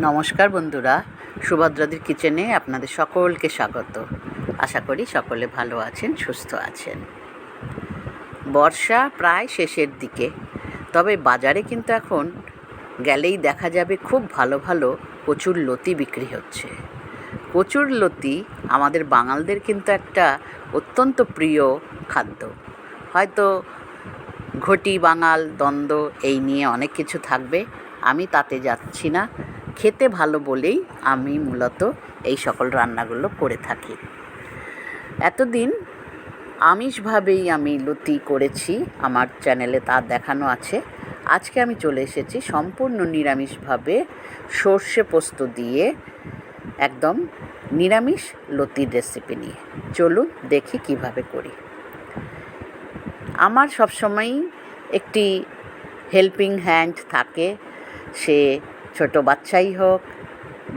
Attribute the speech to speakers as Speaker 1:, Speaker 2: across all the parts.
Speaker 1: নমস্কার বন্ধুরা, সুভদ্রাদির কিচেনে আপনাদের সকলকে স্বাগত। আশা করি সকলে ভালো আছেন, সুস্থ আছেন। বর্ষা প্রায় শেষের দিকে, তবে বাজারে কিন্তু এখন গেলেই দেখা যাবে খুব ভালো ভালো কচুর লতি বিক্রি হচ্ছে। কচুর লতি আমাদের বাঙালদের কিন্তু একটা অত্যন্ত প্রিয় খাদ্য। হয়তো ঘটি বাঙাল, দ্বন্দ্ব এই নিয়ে অনেক কিছু থাকবে, আমি তাতে যাচ্ছি না। খেতে ভালো বলেই আমি মূলত এই সকল রান্নাগুলো করে থাকি। এতদিন আমিষভাবেই আমি লতি করেছি, আমার চ্যানেলে তা দেখানো আছে। আজকে আমি চলে এসেছি সম্পূর্ণ নিরামিষভাবে সর্ষে পোস্ত দিয়ে একদম নিরামিষ লতির রেসিপি নিয়ে। চলুন দেখি কীভাবে করি। আমার সবসময়ই একটি হেল্পিং হ্যান্ড থাকে। সে ছোট বাচ্চাই হোক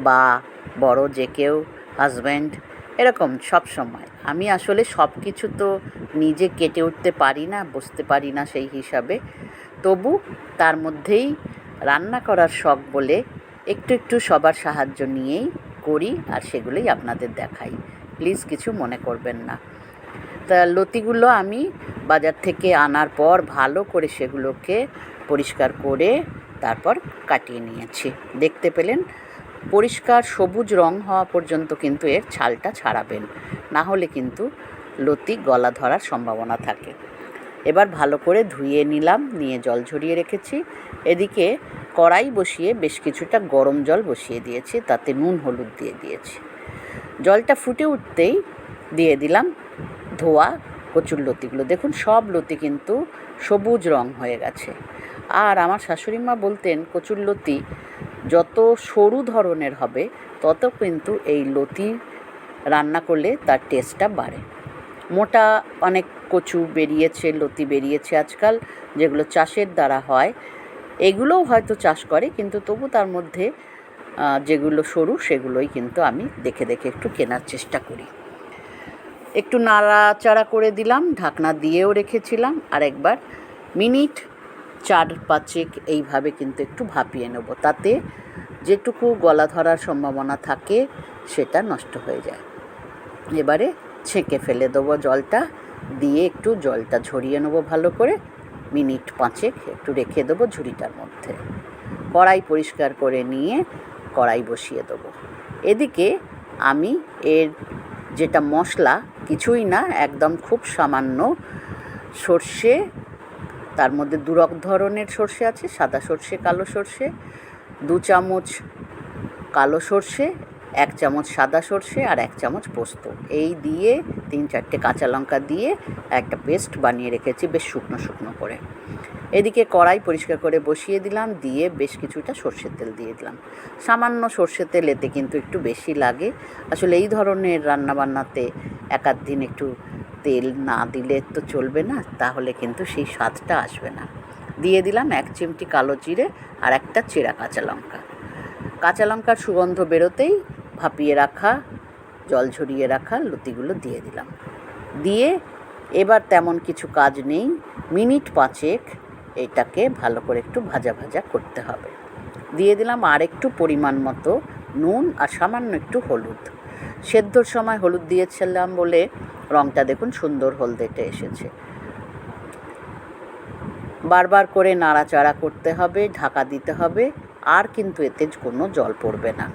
Speaker 1: বা বড় যে কেউ হাজব্যান্ড এরকম সব সময়। আমি আসলে সব কিছু তো নিজে কেটে উঠতে পারি না বুঝতে পারি না সেই হিসাবে। তবু তার মধ্যেই রান্না করার শখ বলে একটু একটু সবার সাহায্য নিয়েই করি আর সেগুলোই আপনাদের দেখাই। প্লিজ কিছু মনে করবেন না। তা লতিগুলো আমি বাজার থেকে আনার পর ভালো করে সেগুলোকে পরিষ্কার করে তারপর কাটিয়ে নিয়েছি। দেখতে পেলেন, পরিষ্কার সবুজ রং হওয়া পর্যন্ত কিন্তু এর ছালটা ছাড়াবেন। না হলে কিন্তু লতি গলা ধরার সম্ভাবনা থাকে। এবার ভালো করে ধুয়ে নিলাম, নিয়ে জল ঝরিয়ে রেখেছি। এদিকে কড়াই বসিয়ে বেশ কিছুটা গরম জল বসিয়ে দিয়েছি, তাতে নুন, হলুদ দিয়ে দিয়েছি। জলটা ফুটে উঠতেই দিয়ে দিলাম ধোয়া কচুর লতিগুলো। দেখুন, সব লতি কিন্তু সবুজ রং হয়ে গেছে। আর আমার শাশুড়ি মা বলতেন, কচুর লতি যত সরু ধরনের হবে, তত কিন্তু এই লতি রান্না করলে তার টেস্টটা বাড়ে। মোটা অনেক কচু বেরিয়েছে, লতি বেরিয়েছে আজকাল, যেগুলো চাষের দ্বারা হয়। এগুলোও হয়তো চাষ করে, কিন্তু তবু তার মধ্যে যেগুলো সরু, সেগুলোই কিন্তু আমি দেখে দেখে একটু কেনার চেষ্টা করি। একটু নাড়াচাড়া করে দিলাম, ঢাকনা দিয়েও রেখেছিলাম, আর একবার মিনিট চার পাঁচেক এইভাবে কিন্তু একটু ভাপিয়ে নেব, তাতে যেটুকু গলা ধরার সম্ভাবনা থাকে সেটা নষ্ট হয়ে যায়। এবারে ছেঁকে ফেলে দেবো জলটা, দিয়ে একটু জলটা ঝরিয়ে নেব ভালো করে, মিনিট পাঁচেক একটু রেখে দেবো ঝুড়িটার মধ্যে। কড়াই পরিষ্কার করে নিয়ে কড়াই বসিয়ে দেবো। এদিকে আমি এর যেটা মশলা কিছুই না, একদম খুব সামান্য সর্ষে, তার মধ্যে দুরক ধরনের সর্ষে আছে, সাদা সর্ষে, কালো সর্ষে, দু চামচ কালো সর্ষে, এক চামচ সাদা সর্ষে আর এক চামচ পোস্ত। এই দিয়ে তিন চারটে কাঁচা লঙ্কা দিয়ে একটা পেস্ট বানিয়ে রেখেছি বেশ শুকনো শুকনো করে। এদিকে কড়াই পরিষ্কার করে বসিয়ে দিলাম, দিয়ে বেশ কিছুটা সর্ষের তেল দিয়ে দিলাম। সামান্য সর্ষের তেল এতে কিন্তু একটু বেশি লাগে। আসলে এই ধরনের রান্নাবান্নাতে এক আধ দিন একটু তেল না দিলে তো চলবে না, তাহলে কিন্তু সেই স্বাদটা আসবে না। দিয়ে দিলাম এক চিমটি কালো জিরে আর একটা চেরা কাঁচা লঙ্কা। কাঁচা লঙ্কার সুগন্ধ বেরোতেই ভাপিয়ে রাখা, জল ঝরিয়ে রাখা লতিগুলো দিয়ে দিলাম। দিয়ে এবার তেমন কিছু কাজ নেই। মিনিট পাঁচেক এটাকে ভালো করে একটু ভাজা ভাজা করতে হবে। দিয়ে দিলাম আর একটু পরিমাণ মতো নুন আর সামান্য একটু হলুদ। সেদ্ধর সময় হলুদ দিয়েছিলাম বলে রঙটা দেখুন সুন্দর হলদেটে এসেছে। বারবার করে নাড়াচাড়া করতে হবে, ঢাকা দিতে হবে, আর কিন্তু এতে কোনো জল পড়বে না।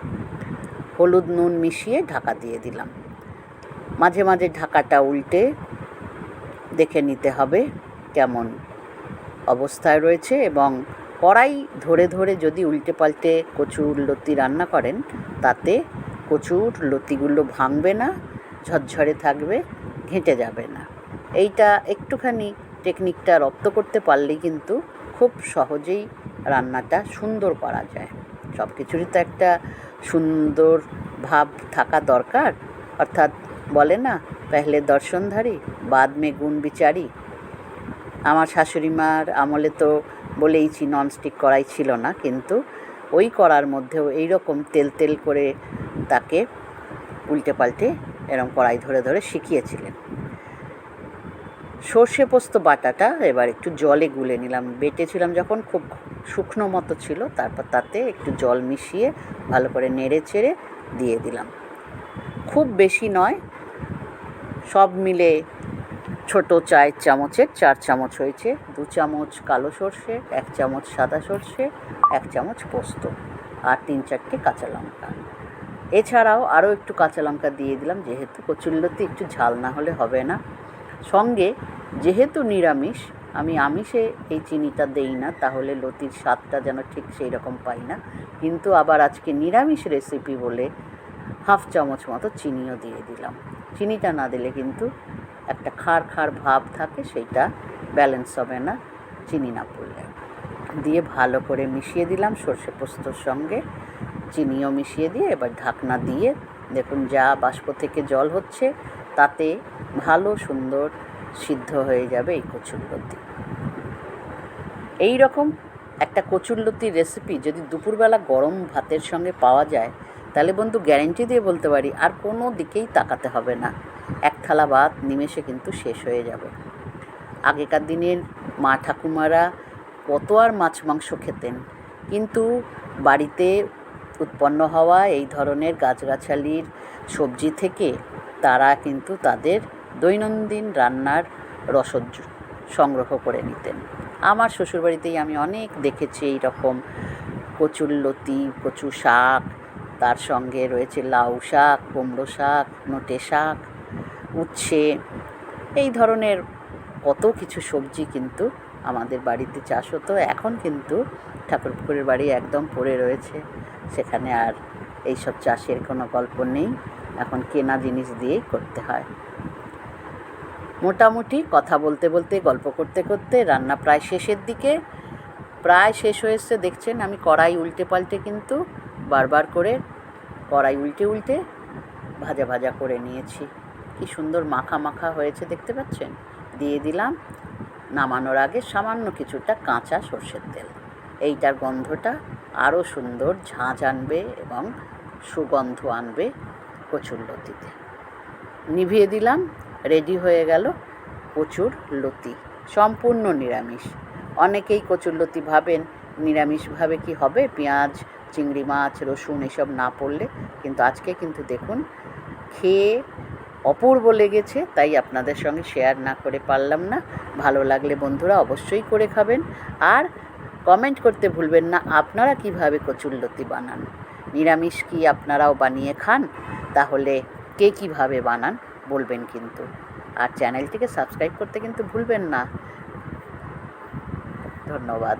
Speaker 1: হলুদ নুন মিশিয়ে ঢাকা দিয়ে দিলাম। মাঝে মাঝে ঢাকাটা উল্টে দেখে নিতে হবে কেমন অবস্থায় রয়েছে এবং কড়াই ধরে ধরে যদি উল্টে পাল্টে কচুর লতি রান্না করেন, তাতে কচুর লতিগুলো ভাঙবে না, ঝরঝরে থাকবে, ঘেঁটে যাবে না। এইটা একটুখানি টেকনিকটা রপ্ত করতে পারলেই কিন্তু খুব সহজেই রান্নাটা সুন্দর করা যায়। সব কিছুরই তো একটা সুন্দর ভাব থাকা দরকার। অর্থাৎ বলে না, পেহলে দর্শনধারী, বাদ মে গুণ বিচারি। আমার শাশুড়ি মার আমলে তো বলেইছি ননস্টিক কড়াই ছিল না, কিন্তু ওই কড়ার মধ্যেও এই রকম তেল তেল করে তাকে উল্টে পাল্টে এরম কড়াই ধরে ধরে শিখিয়েছিলেন। সর্ষে পোস্ত বাটাটা এবার একটু জলে গুলে নিলাম। বেটেছিলাম যখন খুব শুকনো মতো ছিল, তারপর তাতে একটু জল মিশিয়ে ভালো করে নেড়ে চেড়ে দিয়ে দিলাম। খুব বেশি নয়, সব মিলে ছোট চায়ের চামচের, চার চামচ হয়েছে দু চামচ কালো সর্ষে, এক চামচ সাদা সর্ষে, এক চামচ পোস্ত আর তিন চারটে কাঁচা লঙ্কা। এছাড়াও আরও একটু কাঁচা লঙ্কা দিয়ে দিলাম, যেহেতু কচুল্লতি একটু ঝাল না হলে হবে না। সঙ্গে যেহেতু নিরামিষ, আমি আমিষে এই চিনিটা দেই না, তাহলে লতির স্বাদটা যেন ঠিক সেই রকম পাই না। কিন্তু আবার আজকে নিরামিষ রেসিপি বলে হাফ চামচ মতো চিনিও দিয়ে দিলাম। চিনিটা না দিলে কিন্তু একটা খার খার ভাব থাকে, সেইটা ব্যালেন্স হবে না, চিনি না পড়লে। দিয়ে ভালো করে মিশিয়ে দিলাম সর্ষে পোস্তর সঙ্গে। চিনিও মিশিয়ে দিয়ে এবার ঢাকনা দিয়ে দেখুন যা বাষ্প থেকে জল হচ্ছে, তাতে ভালো সুন্দর সিদ্ধ হয়ে যাবে এই কচুরলতি এই রকম একটা কচুরলতির রেসিপি যদি দুপুরবেলা গরম ভাতের সঙ্গে পাওয়া যায়, তাহলে বন্ধু গ্যারেন্টি দিয়ে বলতে পারি, আর কোনো দিকেই তাকাতে হবে না। এক থালা ভাত, নিমেষে কিন্তু শেষ হয়ে যাবে। আগেকার দিনের মা ঠাকুমারা কত আর মাছ মাংস খেতেন। কিন্তু বাড়িতে উৎপন্ন হওয়া এই ধরনের গাছগাছালির সবজি থেকে তারা কিন্তু তাদের দৈনন্দিন রান্নার রসদ সংগ্রহ করে নিতেন। আমার শ্বশুরবাড়িতেই আমি অনেক দেখেছি এই রকম কচুর লতি কচু শাক, তার সঙ্গে রয়েছে লাউ শাক, কুমড়ো শাক নোটে শাক। উচ্ছে এই ধরনের কত কিছু সবজি কিন্তু আমাদের বাড়িতে চাষ হতো। এখন কিন্তু ঠাকুরপুকুরের বাড়ি একদম পড়ে রয়েছে। সেখানে আর এইসব চাষের কোনো গল্প নেই। এখন কেনা জিনিস দিয়েই করতে হয়। মোটামুটি কথা বলতে বলতে, গল্প করতে করতে রান্না প্রায় শেষের দিকে। প্রায় শেষ হয়েছে দেখছেন? আমি কড়াই উল্টে পাল্টে কিন্তু বারবার করে কড়াই উল্টে উল্টে ভাজা ভাজা করে নিয়েছি। কি সুন্দর মাখা মাখা হয়েছে দেখতে পাচ্ছেন? দিয়ে দিলাম। নামানোর আগে সামান্য কিছুটা কাঁচা সর্ষের তেল। এইটার গন্ধটা আরও সুন্দর ঝাঁঝ আনবে এবং সুগন্ধ আনবে কচুরলতিতে নিভিয়ে দিলাম, রেডি হয়ে গেল কচুর লতি। সম্পূর্ণ নিরামিষ। অনেকেই কচুর লতি ভাবেন, নিরামিষভাবে কি হবে? পেঁয়াজ, চিংড়ি মাছ, রসুন, এসব না পড়লে। কিন্তু আজকে কিন্তু দেখুন, খেয়ে অপূর্ব লেগেছে, তাই আপনাদের সঙ্গে শেয়ার না করে পারলাম না। ভালো লাগলে বন্ধুরা অবশ্যই করে খাবেন। আর কমেন্ট করতে ভুলবেন না, আপনারা কীভাবে কচুরলতি বানান? নিরামিষ কি আপনারাও বানিয়ে খান? তাহলে কে কীভাবে বানান? বলবেন কিন্তু। আর চ্যানেলটিকে সাবস্ক্রাইব করতে কিন্তু ভুলবেন না। ধন্যবাদ।